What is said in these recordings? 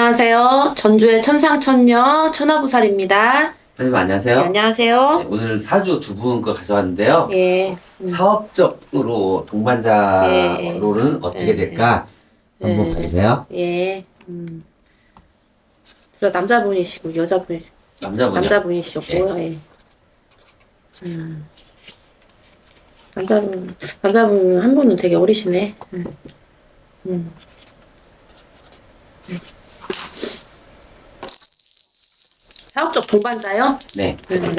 안녕하세요. 전주의 천상천녀 천하보살입니다. 선생님 안녕하세요. 네, 안녕하세요. 네, 오늘 사주 두분거 가져왔는데요. 예. 음, 사업적으로 동반자로는 예. 어떻게 예. 될까 한번 예. 봐주세요. 예. 음. 둘다 남자분이시고 여자분이 남자분이요. 남자분이시고 예. 음. 남자분 남자분 한 분은 되게 어리시네. 음. 음. 사업적 동반자요? 네. 음.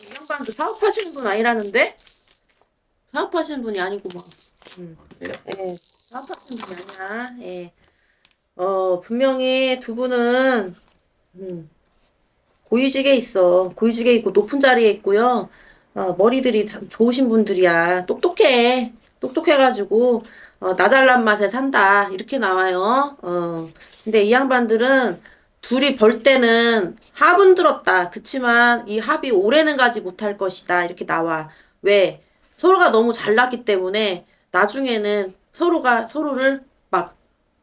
이 양반도 사업하시는 분 아니라는데? 사업하시는 분이 아니고 막. 음. 그래요? 예, 사업하시는 분이 아니야. 예. 어, 분명히 두 분은, 음, 고위직에 있어. 고위직에 있고 높은 자리에 있고요. 어, 머리들이 참 좋으신 분들이야. 똑똑해. 똑똑해가지고, 어, 나 잘난 맛에 산다. 이렇게 나와요. 어, 근데 이 양반들은 둘이 벌 때는 합은 들었다. 그치만 이 합이 오래는 가지 못할 것이다. 이렇게 나와. 왜? 서로가 너무 잘났기 때문에 나중에는 서로가 서로를 막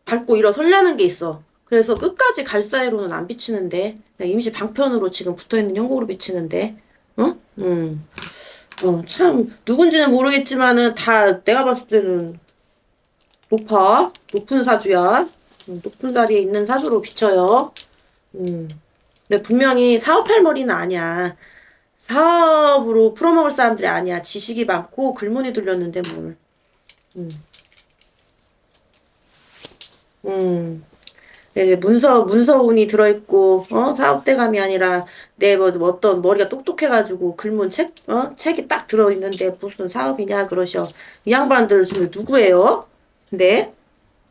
밟고 일어서려는 게 있어. 그래서 끝까지 갈 사이로는 안 비치는데 임시 방편으로 지금 붙어있는 형국으로 비치는데 어? 음. 어, 참 누군지는 모르겠지만은 다 내가 봤을 때는 높아 높은 사주야 음, 높은 자리에 있는 사주로 비쳐요. 음. 근데 분명히 사업할 머리는 아니야. 사업으로 풀어먹을 사람들이 아니야. 지식이 많고 글문이 들렸는데 뭘. 음. 음. 네, 문서 문서운이 들어있고 어? 사업대감이 아니라 내뭐 어떤 머리가 똑똑해가지고 글문 책어? 책이 딱 들어있는데 무슨 사업이냐 그러셔. 이 양반들 지금 누구예요? 근데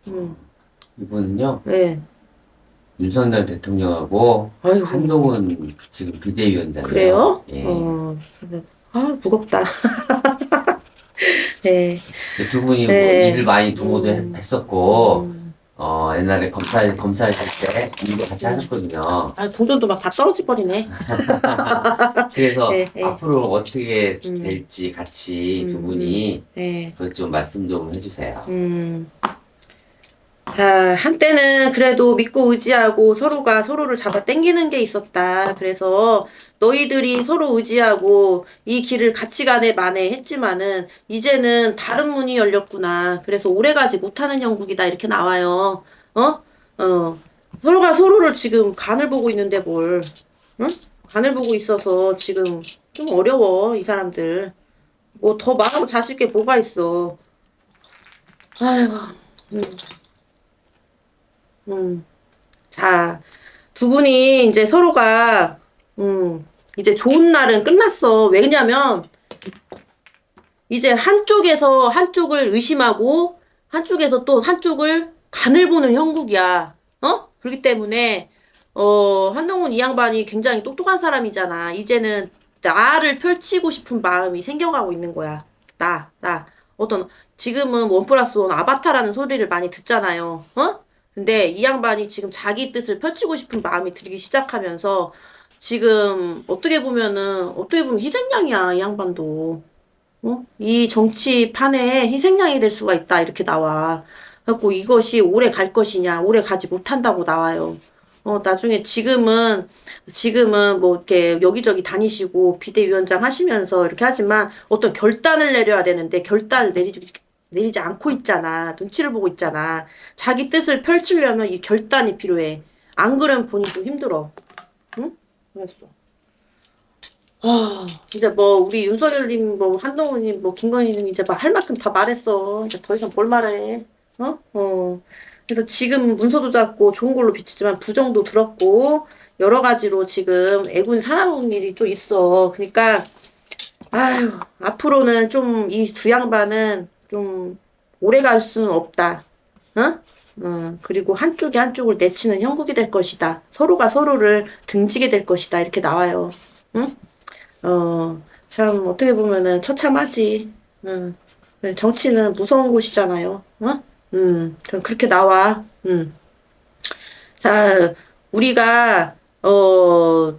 음, 이분은요 네, 윤석열 대통령하고 아이고 한동훈 지금 비대위원장이에요. 그래요? 예. 어, 아 무겁다. 네, 두 분이 네. 뭐 일을 많이 도모도 음. 했었고 음. 어 옛날에 검찰 검사했을 때 일도 같이 하셨거든요. 아 동전도 막 다 떨어질 버리네. 그래서 네, 네. 앞으로 어떻게 음. 될지 같이 두 음, 분이 네. 그것 좀 말씀 좀 해주세요. 음. 자, 한때는 그래도 믿고 의지하고 서로가 서로를 잡아 당기는 게 있었다. 그래서 너희들이 서로 의지하고 이 길을 같이 가네 마네 했지만은 이제는 다른 문이 열렸구나. 그래서 오래 가지 못하는 형국이다. 이렇게 나와요. 어? 어. 서로가 서로를 지금 간을 보고 있는데 뭘. 응? 간을 보고 있어서 지금 좀 어려워. 이 사람들. 뭐 더 말하고 자실 게 뭐가 있어. 아이고. 음. 음. 자, 두 분이 이제 서로가, 음, 이제 좋은 날은 끝났어. 왜냐면, 이제 한쪽에서 한쪽을 의심하고, 한쪽에서 또 한쪽을 간을 보는 형국이야. 어? 그렇기 때문에, 어, 한동훈 이 양반이 굉장히 똑똑한 사람이잖아. 이제는 나를 펼치고 싶은 마음이 생겨가고 있는 거야. 나, 나. 어떤, 지금은 원 플러스 원 아바타라는 소리를 많이 듣잖아요. 어? 근데 이 양반이 지금 자기 뜻을 펼치고 싶은 마음이 들기 시작하면서 지금 어떻게 보면은 어떻게 보면 희생양이야 이 양반도. 어? 이 정치판에 희생양이 될 수가 있다 이렇게 나와. 갖고 이것이 오래 갈 것이냐 오래 가지 못한다고 나와요. 어 나중에 지금은 지금은 뭐 이렇게 여기저기 다니시고 비대위원장 하시면서 이렇게 하지만 어떤 결단을 내려야 되는데 결단을 내리지 내리지 않고 있잖아. 눈치를 보고 있잖아. 자기 뜻을 펼치려면 이 결단이 필요해. 안 그러면 본인 좀 힘들어. 응? 그랬어. 아, 이제 뭐 우리 윤석열님, 뭐 한동훈님, 뭐 김건희님 이제 막 할 만큼 다 말했어. 이제 더 이상 뭘 말해? 어? 어. 그래서 지금 문서도 잡고 좋은 걸로 비치지만 부정도 들었고 여러 가지로 지금 애군 사나운 일이 좀 있어. 그러니까 아유 앞으로는 좀 이 두 양반은 좀 오래 갈 수는 없다. 어? 어, 그리고 한쪽이 한쪽을 내치는 형국이 될 것이다. 서로가 서로를 등지게 될 것이다. 이렇게 나와요. 응? 어, 참, 어떻게 보면은 처참하지. 응. 정치는 무서운 곳이잖아요. 어? 음, 전 그렇게 나와. 음. 자, 우리가, 어,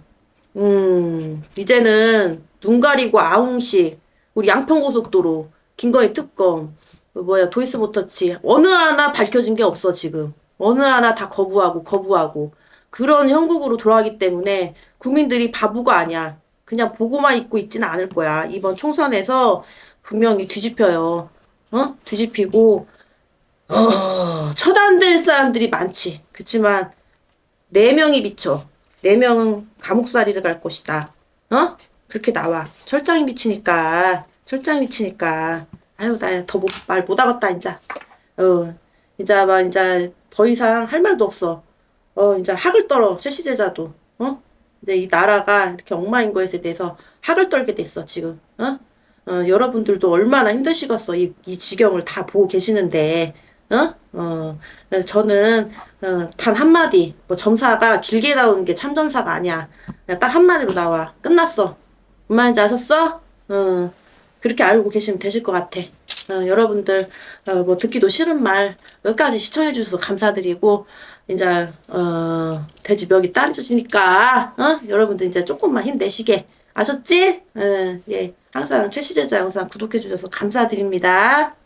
음, 이제는 눈 가리고 아웅식, 우리 양평고속도로, 김건희 특검, 그 뭐야, 도이스 모터치, 어느 하나 밝혀진 게 없어, 지금. 어느 하나 다 거부하고 거부하고 그런 형국으로 돌아가기 때문에 국민들이 바보가 아니야. 그냥 보고만 있고 있지는 않을 거야. 이번 총선에서 분명히 뒤집혀요. 어? 뒤집히고 어, 처단될 사람들이 많지. 그치만 네 명이 미쳐. 네 명은 감옥살이를 갈 것이다. 어? 그렇게 나와. 철장이 미치니까. 철장이 미치니까. 아유, 나 더 말 못하겠다, 이제. 어, 이제 막, 이제 더 이상 할 말도 없어. 어, 이제 학을 떨어, 최시제자도. 어? 이제 이 나라가 이렇게 엉망인 것에 대해서 학을 떨게 됐어, 지금. 어? 어, 여러분들도 얼마나 힘드시겠어. 이, 이 지경을 다 보고 계시는데. 어? 어, 그래서 저는, 어, 단 한마디. 뭐, 점사가 길게 나오는 게 참점사가 아니야. 딱 한마디로 나와. 끝났어. 뭔 말인지 아셨어? 어, 그렇게 알고 계시면 되실 것 같아. 어, 여러분들, 어, 뭐, 듣기도 싫은 말 끝까지 시청해 주셔서 감사드리고, 이제, 어, 돼지 멱이 딴 주니까, 어? 여러분들 이제 조금만 힘내시게. 아셨지? 어, 예. 항상 최 시제자 영상 구독해 주셔서 감사드립니다.